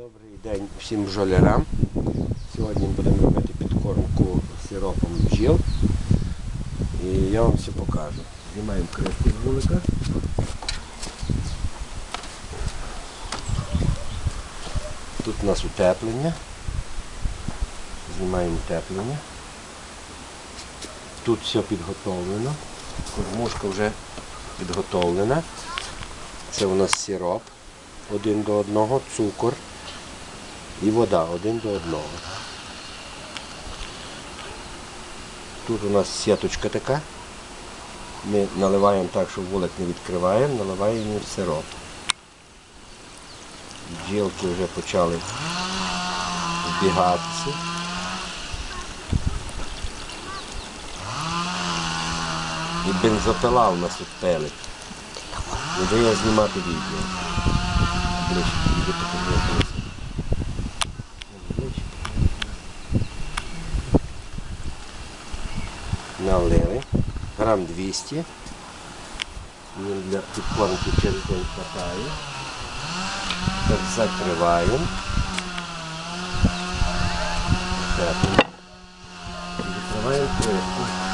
Добрий день всім бджолярам. Сьогодні будемо робити підкормку сиропом бджіл. І я вам все покажу. Знімаємо кришку з вулика. Тут у нас утеплення. Знімаємо утеплення. Тут все підготовлено. Кормушка вже підготовлена. Це у нас сироп один до одного, цукор і вода один до одного. Тут у нас сіточка така. Ми наливаємо так, щоб вулик не відкриваємо, наливаємо в сироп. Бджілки вже почали збігатися. І бензопила у нас тут пелить. Не дає знімати відео. Налили. Грам 200. Він для підкормки через день хватає. Так закриваємо. Закриваємо кришку.